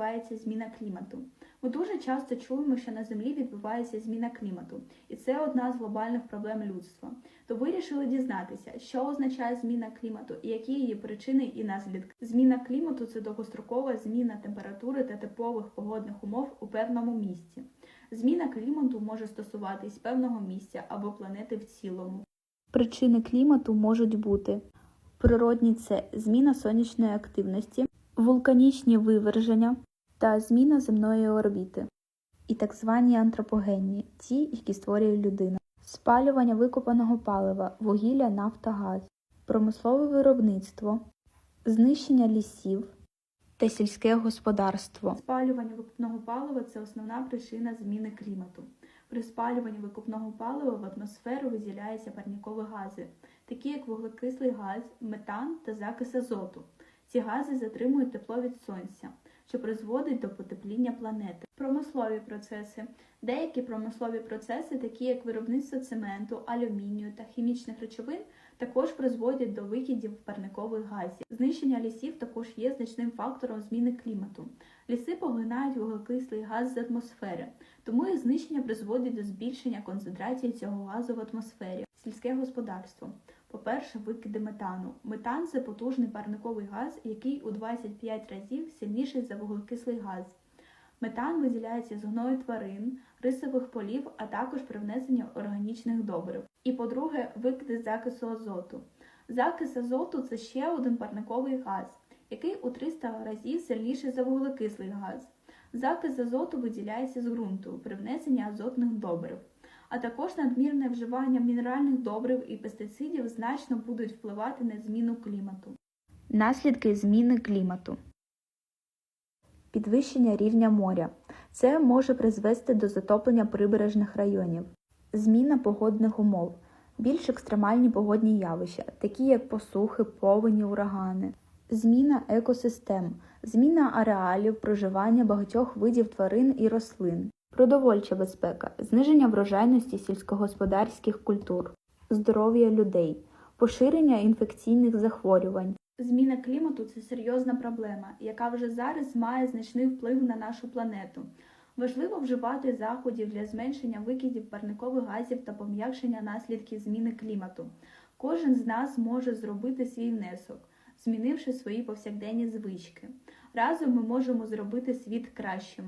відбувається зміна клімату? Ми дуже часто чуємо, що на землі відбувається зміна клімату, і це одна з глобальних проблем людства. То вирішили дізнатися, що означає зміна клімату і які її причини і наслідки. Зміна клімату це довгострокова зміна температури та типових погодних умов у певному місці. Зміна клімату може стосуватись певного місця або планети в цілому. Причини клімату можуть бути природні це зміна сонячної активності, вулканічні виверження та зміна земної орбіти, і так звані антропогенні, ті, які створює людина, спалювання викопаного палива, вугілля, нафта, газ, промислове виробництво, знищення лісів та сільське господарство. Спалювання викопного палива це основна причина зміни клімату. При спалюванні викопного палива в атмосферу виділяються парнікові гази, такі як вуглекислий газ, метан та закис азоту. Ці гази затримують тепло від сонця, що призводить до потепління планети. Промислові процеси. Деякі промислові процеси, такі як виробництво цементу, алюмінію та хімічних речовин, також призводять до викидів парникових газів. Знищення лісів також є значним фактором зміни клімату. Ліси поглинають вуглекислий газ з атмосфери, тому їх знищення призводить до збільшення концентрації цього газу в атмосфері. Сільське господарство. По-перше, викиди метану. Метан це потужний парниковий газ, який у 25 разів сильніший за вуглекислий газ. Метан виділяється з гною тварин, рисових полів, а також при внесенні органічних добрив. І по-друге, викиди закису азоту. Закис азоту це ще один парниковий газ, який у 300 разів сильніший за вуглекислий газ. Закис азоту виділяється з ґрунту при внесенні азотних добрив. А також надмірне вживання мінеральних добрив і пестицидів значно будуть впливати на зміну клімату. Наслідки зміни клімату. Підвищення рівня моря. Це може призвести до затоплення прибережних районів, зміна погодних умов, більш екстремальні погодні явища, такі як посухи, повені, урагани, зміна екосистем, зміна ареалів проживання багатьох видів тварин і рослин, продовольча безпека, зниження врожайності сільськогосподарських культур, здоров'я людей, поширення інфекційних захворювань. Зміна клімату це серйозна проблема, яка вже зараз має значний вплив на нашу планету. Важливо вживати заходів для зменшення викидів парникових газів та пом'якшення наслідків зміни клімату. Кожен з нас може зробити свій внесок, змінивши свої повсякденні звички. Разом ми можемо зробити світ кращим.